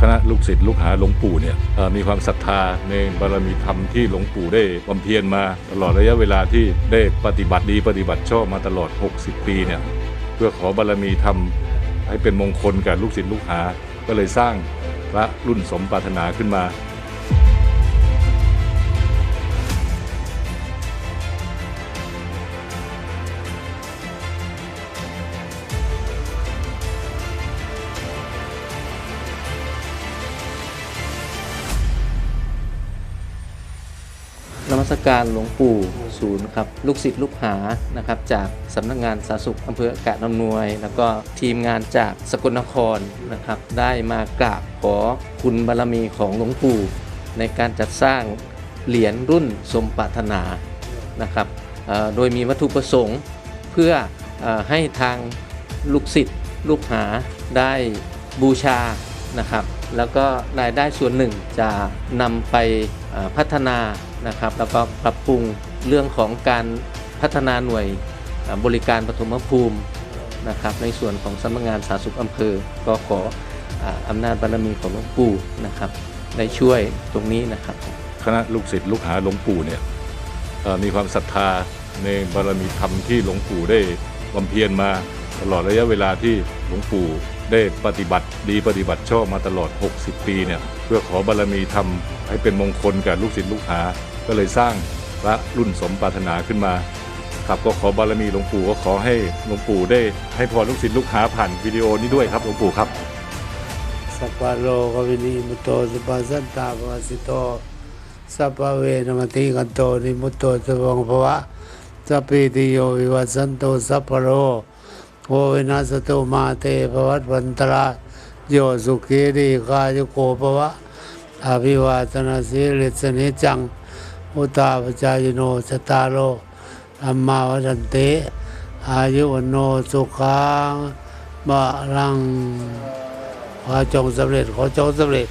คณะลูกศิษย์ลูกหาหลวงปู่เนี่ยมีความศรัทธาในบารมีธรรมที่หลวงปู่ได้บำเพ็ญมาตลอดระยะเวลาที่ได้ปฏิบัติดีปฏิบัติชอบมาตลอด 60 ปีเนี่ยเพื่อขอบารมีธรรมให้เป็นมงคลกับลูกศิษย์ลูกหา ก็เลยสร้างพระรุ่นสมปรารถนาขึ้นมา สการหลวงปู่ศูนย์ครับลูกศิษย์ลูกหานะครับจากสำนักงานสาธารณสุขอำเภอกาญอำนวย แล้วก็ทีมงานจากสกลนครนะครับได้มากราบขอคุณบารมีของหลวงปู่ในการจัดสร้างเหรียญรุ่นสมปรารถนานะครับโดยมีวัตถุประสงค์เพื่ออให้ทางลูกศิษย์ลูกหาได้บูชานะครับ แล้วก็รายได้ส่วนหนึ่งจะนำไป พัฒนานะครับแล้วก็ปรับปรุงเรื่องของการพัฒนาหน่วยบริการปฐมภูมินะครับในส่วนของสำนักงานสาธารณสุขอำเภอ ก็ขออำนาจบารมีของหลวงปู่นะครับได้ช่วยตรงนี้นะครับ คณะลูกศิษย์ลูกหาหลวงปู่เนี่ยมีความศรัทธาในบารมีธรรมที่หลวงปู่ได้บำเพ็ญมาตลอดระยะเวลาที่หลวงปู่ ได้ปฏิบัติดีปฏิบัติชอบมาตลอด 60 ปีเนี่ยเพื่อขอบารมีธรรมให้เป็นมงคลกับลูกศิษย์ลูกหา ก็เลยสร้างพระรุ่นสมปรารถนาขึ้นมาครับก็ขอบารมีหลวงปู่ก็ขอให้หลวงปู่ได้ให้พรลูกศิษย์ลูกหาผ่านวิดีโอนี้ด้วยครับหลวงปู่ครับสัพพะโลกวินิมุตโตสุปาสันตาภวสิโตสัพพเวนะมติกันโตนิมุตโตสุวังภวะสัพพิติโยวิวัสสันโตสัพพะโล โอวินาสตุมาเตภวัตวันตรายโยสุขีดีกายุโกภวะอภิวาตนาสีลิสนิจัง อุตาปจายโนสตาโลธรรมาวันเต อายุวโนสุขังบะลังขอจงสำเร็จขอจงสำเร็จ